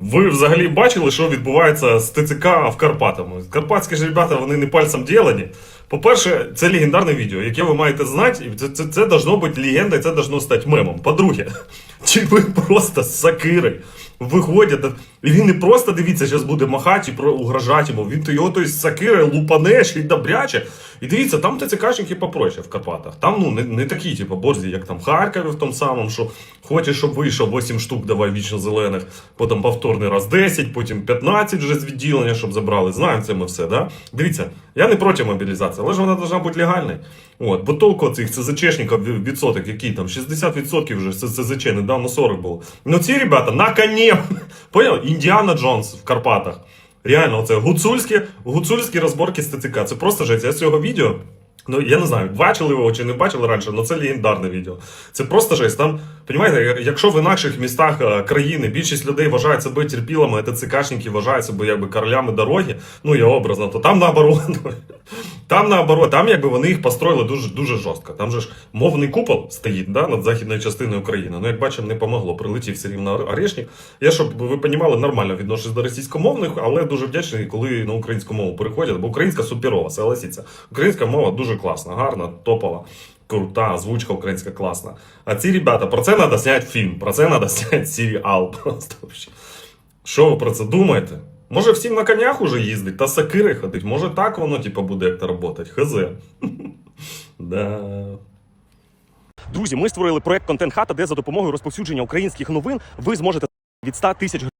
Ви взагалі бачили, що відбувається з ТЦК в Карпатами? Карпатські ж ребята, вони не пальцем ділені. По-перше, це легендарне відео, яке ви маєте знати, і це, це, це должно бути легендою, це должно стати мемом. По-друге, чи ви просто з сакири виходять, і він не просто дивіться, зараз буде махати і угрожати йому. Він то його той з сакири лупане, ще й добряче. І дивіться, там ТЦКшники попроще в Карпатах. Там ну не, не такі, типу, борзі, як там Харкові в тому самому, що хочеш, щоб вийшов 8 штук, давай вічно зелених, потім повторний раз 10, потім 15 вже з відділення, щоб забрали. Знаємо це ми все, да? Дивіться, я не проти мобілізації, але ж вона повинна бути легальною. От, бо толку цих ЦЗЧшників відсоток, який там 60% вже ЦЗЧ, недавно 40 було. Ну ці ребята на коні, поняв? Індіана Джонс в Карпатах. Реально, це гуцульські, гуцульські розборки з ТЦК. Це просто жесть. Я з цього відео. Ну, я не знаю, бачили його чи не бачили раніше, але це легендарне відео. Це просто жесть. Там, понімаєте, якщо в інакших містах е, країни більшість людей вважають себе терпілами, а ТЦКшники вважають себе якби королями дороги, ну я образно, то там наоборот. Там наоборот, там якби вони їх построїли дуже дуже жорстко. Там же ж мовний купол стоїть да, над західною частиною України. Ну, як бачимо, не помогло. Прилетів все рівно орешник. Я, щоб ви розуміли, нормально відношусь до російськомовних, але дуже вдячний, коли на українську мову переходять, бо українська суперова, согласіться. Українська мова дуже класна, гарна, топова. Крута, озвучка українська класна. А ці ребята, про це треба зняти фільм, про це треба зняти серіал. Просто. Що ви про це думаєте? Може всім на конях уже їздить та сакири ходить? Може так воно типу, буде як-то працювати? Хз. Да. Друзі, ми створили проект Контент Хата, де за допомогою розповсюдження українських новин ви зможете від 100 тисяч гривень